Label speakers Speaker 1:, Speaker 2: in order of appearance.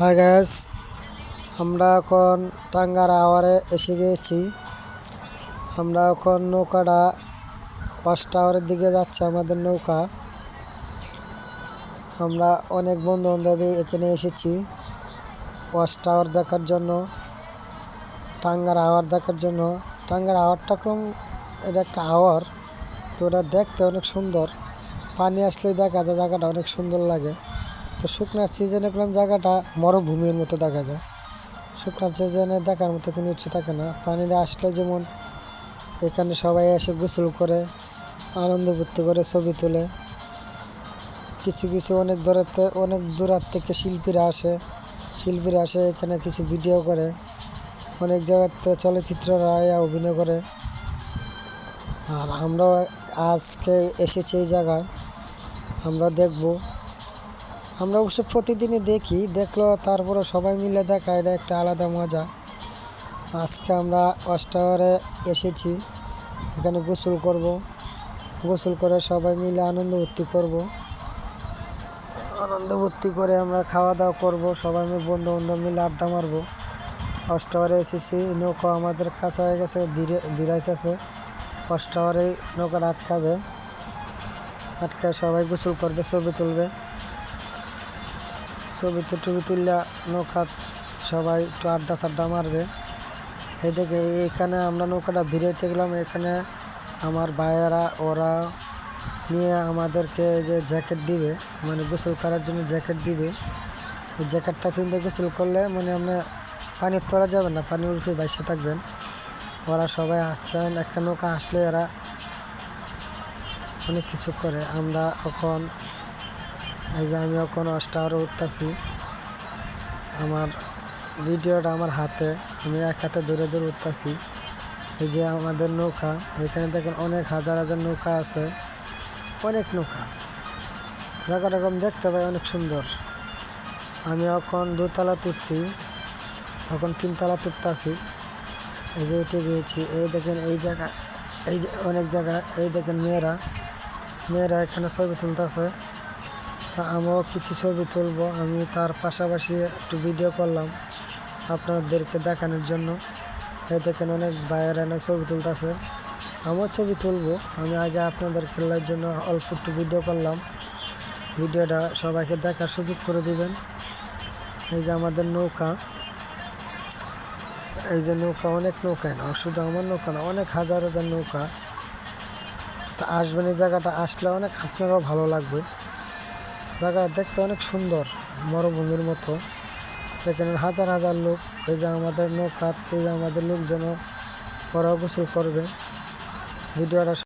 Speaker 1: High gas আমরা এখন টাঙ্গার আওয়ারে এসে গিয়েছি। আমরা এখন নৌকাটা ওয়াশ টাওয়ারের দিকে যাচ্ছে আমাদের নৌকা। আমরা অনেক বন্ধু বান্ধবী এখানে এসেছি ওয়াশ টাওয়ার দেখার জন্য, টাঙ্গার আওয়ার দেখার জন্য। টাঙ্গার আওয়ারটা কম এটা একটা আওয়ার, তো ওটা দেখতে অনেক সুন্দর। পানি আসলে দেখা যায়, জায়গাটা অনেক সুন্দর লাগে। তো শুকনার সিজনে করলাম জায়গাটা মরুভূমির মতো দেখা যায়। শুকনার সিজনে দেখার মতো কোনো ইচ্ছে থাকে না। পানিটা আসলে যেমন এখানে সবাই এসে গোসল করে, আনন্দ ফুর্তি করে ছবি তোলে। কিছু কিছু অনেক দূরাতে অনেক দূরার থেকে শিল্পীরা আসে। শিল্পীরা আসে, এখানে কিছু ভিডিও করে। অনেক জায়গাতে চলচ্চিত্ররা অভিনয় করে। আর আমরাও আজকে এসেছি এই জায়গায়। আমরা দেখব। আমরা অবশ্য প্রতিদিনই দেখি, দেখল তারপরে সবাই মিলে দেখা, এটা একটা আলাদা মজা। আজকে আমরা অস্টাওয়ারে এসেছি, এখানে গোসল করব। গোসল করে সবাই মিলে আনন্দ ভর্তি করব। আনন্দ ভর্তি করে আমরা খাওয়া দাওয়া করব, সবাই মিলে বন্ধু বান্ধব মিলে আড্ডা মারবো। অস্টাওয়ারে এসেছি, নৌকা আমাদের কাছে গেছে বিরে বিরাইতেছে অস্টাওয়ারে নৌকাটা আটকাবে, আটকায় সবাই গোসল করবে, ছবি তুলবে। ছবি তো টবি তুললে নৌকা সবাই একটু আড্ডা সাড্ডা মারবে। এই দেখে এখানে আমরা নৌকাটা ভিড়াইতে গেলাম। এখানে আমার ভাইয়েরা, ওরা নিয়ে আমাদেরকে যে জ্যাকেট দিবে মানে গোসল করার জন্য জ্যাকেট দিবে। ওই জ্যাকেটটা কিনতে গোসল করলে মানে আমরা পানির তোলা যাবে না পানি উল্টে বাইসে থাকবেন। ওরা সবাই আসছেন একটা নৌকা আসলে এরা অনেক কিছু করে। আমরা এখন এই যে আমি এখন অষ্টারে উঠতেছি। আমার ভিডিওটা আমার হাতে, আমি এক হাতে দূরে দূরে উঠতেছি। এই যে আমাদের নৌকা, এখানে দেখেন অনেক হাজার হাজার নৌকা আছে। অনেক নৌকা। জায়গাটা কম দেখতে পাই অনেক সুন্দর। আমি এখন দোতলা তুলছি, এখন তিনতলা তুলতেছি। এই যে উঠে গিয়েছি, এই দেখেন এই জায়গা, এই অনেক জায়গা, এই দেখেন মেয়েরা। মেয়েরা এখানে ছবি তুলতেছে। তা আমিও কিছু ছবি তুলবো, আমি তার পাশাপাশি একটু ভিডিও করলাম আপনাদেরকে দেখানোর জন্য। এই দেখেন অনেক বাইরে এনে ছবি তুলতেছে। আমিও ছবি তুলবো, আমি আগে আপনাদের খেলার জন্য অল্প একটু ভিডিও করলাম। ভিডিওটা সবাইকে দেখার সুযোগ করে দিবেন। এই যে আমাদের নৌকা। এই যে নৌকা, অনেক নৌকা না শুধু আমার নৌকা না, অনেক হাজার হাজার নৌকা। তা আসবেন এই জায়গাটা, আসলে অনেক আপনারও ভালো লাগবে। জায়গাটা দেখতে অনেক সুন্দর, মরুভূমির মতো। এখানে হাজার হাজার লোক, এই যে আমাদের নৌকা এই যে আমাদের লোকজন ওরাও গোসল করবে। ভিডিওটা